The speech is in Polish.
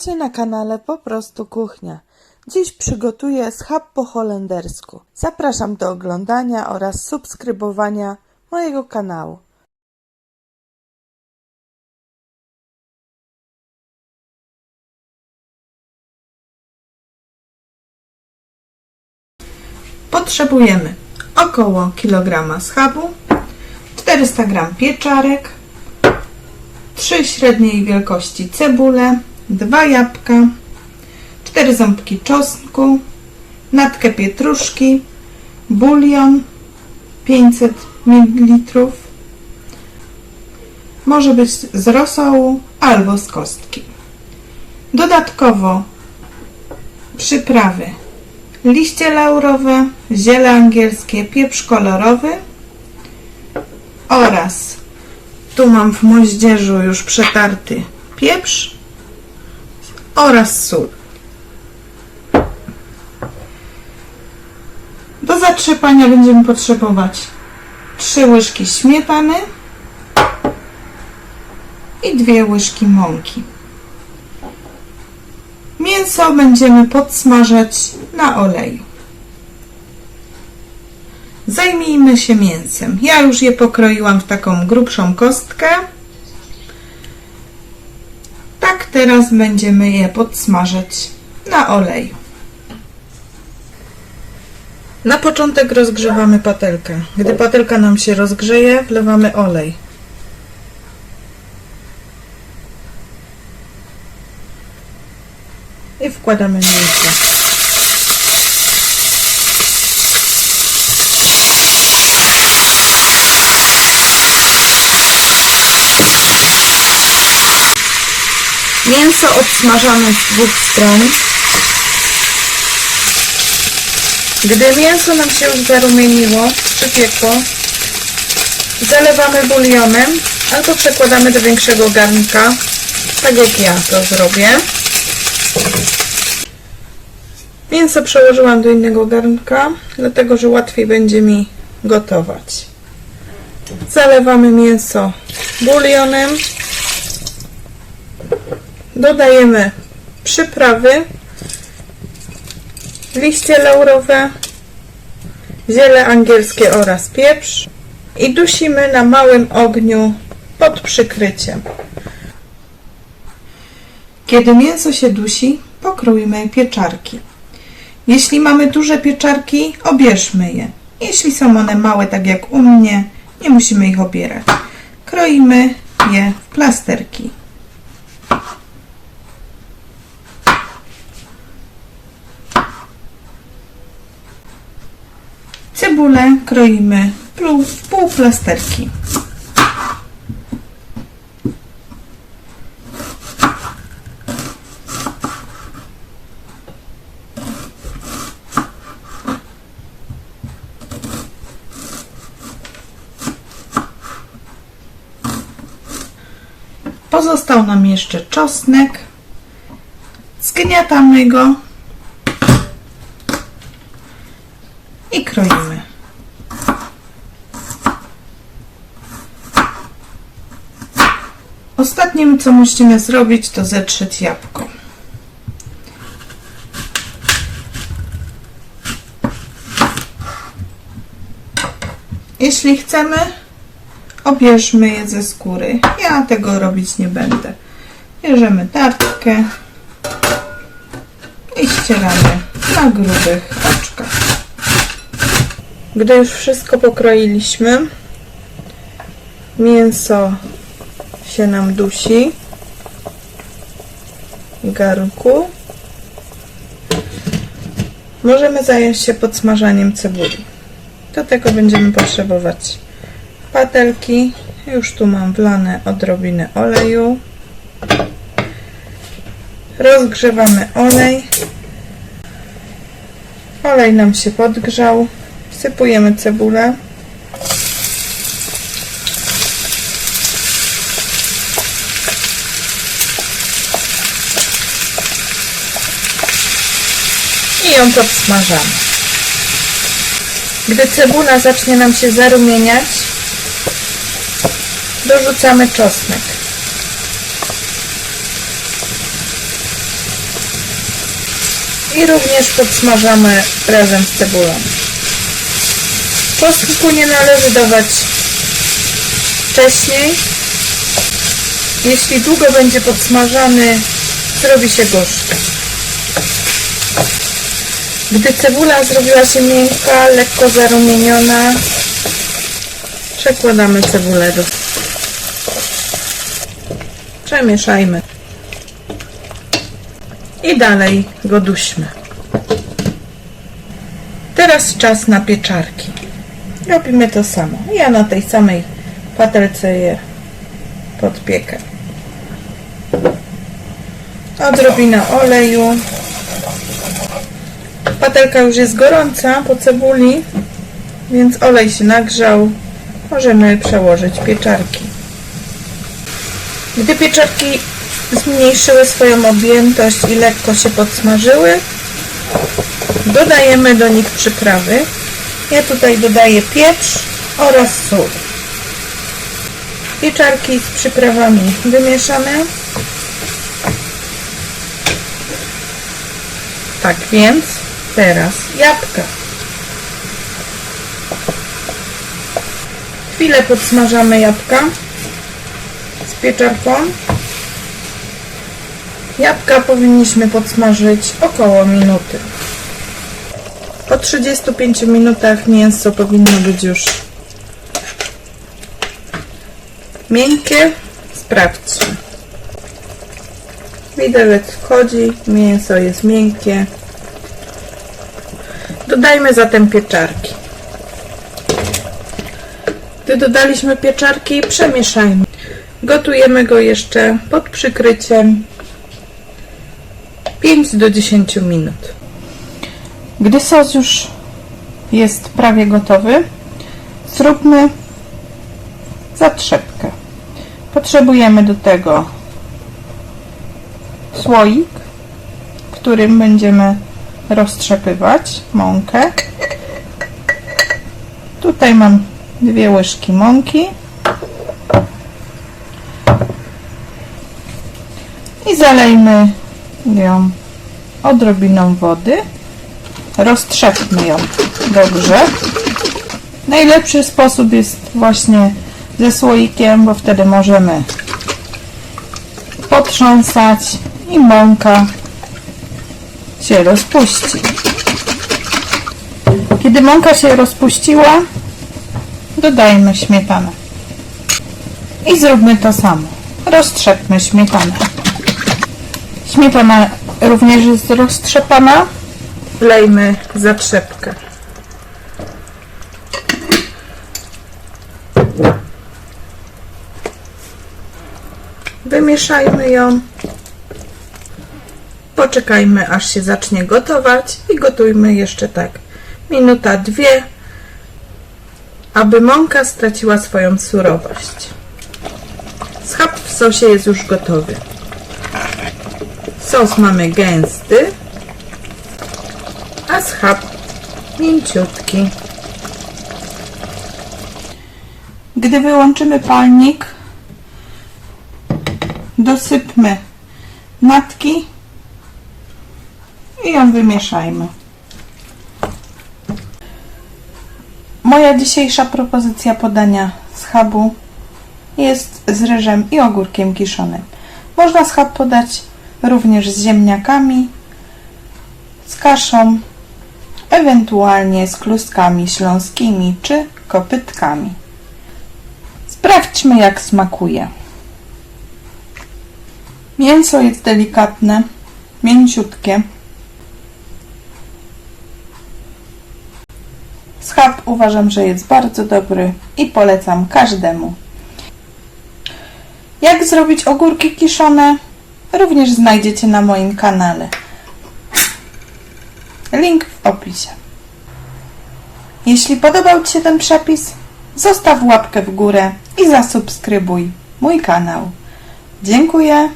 Witajcie na kanale Po prostu Kuchnia. Dziś przygotuję schab po holendersku. Zapraszam do oglądania oraz subskrybowania mojego kanału. Potrzebujemy około kilograma schabu, 400 g pieczarek, 3 średniej wielkości cebule, 2 jabłka, 4 ząbki czosnku, natkę pietruszki, bulion 500 ml, może być z rosołu albo z kostki. Dodatkowo przyprawy liście laurowe, ziele angielskie, pieprz kolorowy oraz tu mam w moździerzu już przetarty pieprz oraz sól. Do zatrzepania będziemy potrzebować 3 łyżki śmietany i 2 łyżki mąki. Mięso będziemy podsmażać na oleju. Zajmijmy się mięsem. Ja już je pokroiłam w taką grubszą kostkę. Teraz będziemy je podsmażać na oleju. Na początek rozgrzewamy patelkę. Gdy patelka nam się rozgrzeje, wlewamy olej. I wkładamy mięso. Mięso odsmażamy z dwóch stron. Gdy mięso nam się już zarumieniło, przypiekło, zalewamy bulionem albo przekładamy do większego garnka, tak jak ja to zrobię. Mięso przełożyłam do innego garnka, dlatego że łatwiej będzie mi gotować. Zalewamy mięso bulionem. Dodajemy przyprawy, liście laurowe, ziele angielskie oraz pieprz i dusimy na małym ogniu pod przykryciem. Kiedy mięso się dusi, pokrójmy pieczarki. Jeśli mamy duże pieczarki, obierzmy je. Jeśli są one małe, tak jak u mnie, nie musimy ich obierać. Kroimy je w plasterki. Cebulę kroimy w pół plasterki. Pozostał nam jeszcze czosnek. Zgniatamy go i kroimy. Ostatnim, co musimy zrobić, to zetrzeć jabłko. Jeśli chcemy, obierzmy je ze skóry. Ja tego robić nie będę. Bierzemy tartkę i ścieramy na grubych oczkach. Gdy już wszystko pokroiliśmy, mięso się nam dusi garnku, możemy zająć się podsmażaniem cebuli. Do tego będziemy potrzebować patelki. Już tu mam wlane odrobinę oleju. Rozgrzewamy olej. Olej nam się podgrzał. Wsypujemy cebulę. I ją podsmażamy. Gdy cebula zacznie nam się zarumieniać, dorzucamy czosnek. i również podsmażamy razem z cebulą. Czosnku nie należy dawać wcześniej. Jeśli długo będzie podsmażany, zrobi się gorzki. Gdy cebula zrobiła się miękka, lekko zarumieniona, przekładamy cebulę do... Przemieszajmy. I dalej go duśmy. Teraz czas na pieczarki. Robimy to samo. Ja na tej samej patelce je podpiekę. Odrobina oleju. Patelka już jest gorąca po cebuli, więc olej się nagrzał. Możemy przełożyć pieczarki. Gdy pieczarki zmniejszyły swoją objętość i lekko się podsmażyły, dodajemy do nich przyprawy. Ja tutaj dodaję pieprz oraz sól. Pieczarki z przyprawami wymieszane. Tak więc teraz jabłka. Chwilę podsmażamy jabłka z pieczarką. Jabłka powinniśmy podsmażyć około minuty. Po 35 minutach mięso powinno być już miękkie. Sprawdźmy. Widelec wchodzi, mięso jest miękkie. Dodajmy zatem pieczarki. Gdy dodaliśmy pieczarki, przemieszajmy. Gotujemy go jeszcze pod przykryciem 5 do 10 minut. Gdy sos już jest prawie gotowy, zróbmy zatrzepkę. Potrzebujemy do tego słoik, którym będziemy roztrzepywać mąkę. Tutaj mam dwie łyżki mąki i zalejmy ją odrobiną wody. Roztrzepmy ją dobrze. Najlepszy sposób jest właśnie ze słoikiem, bo wtedy możemy potrząsać i mąka się rozpuści. Kiedy mąka się rozpuściła, dodajmy śmietanę. I zróbmy to samo. Roztrzepmy śmietanę. Śmietana również jest roztrzepana. Wlejmy zatrzepkę. Wymieszajmy ją. Poczekajmy aż się zacznie gotować i gotujmy jeszcze tak minuta, dwie, aby mąka straciła swoją surowość. Schab w sosie jest już gotowy. Sos mamy gęsty, a schab mięciutki. Gdy wyłączymy palnik, dosypmy natki i ją wymieszajmy. Moja dzisiejsza propozycja podania schabu jest z ryżem i ogórkiem kiszonym. Można schab podać również z ziemniakami, z kaszą, ewentualnie z kluskami śląskimi czy kopytkami. Sprawdźmy jak smakuje. Mięso jest delikatne, mięciutkie. Schab uważam, że jest bardzo dobry i polecam każdemu. Jak zrobić ogórki kiszone? Również znajdziecie na moim kanale. Link w opisie. Jeśli podobał Ci się ten przepis, zostaw łapkę w górę i zasubskrybuj mój kanał. Dziękuję.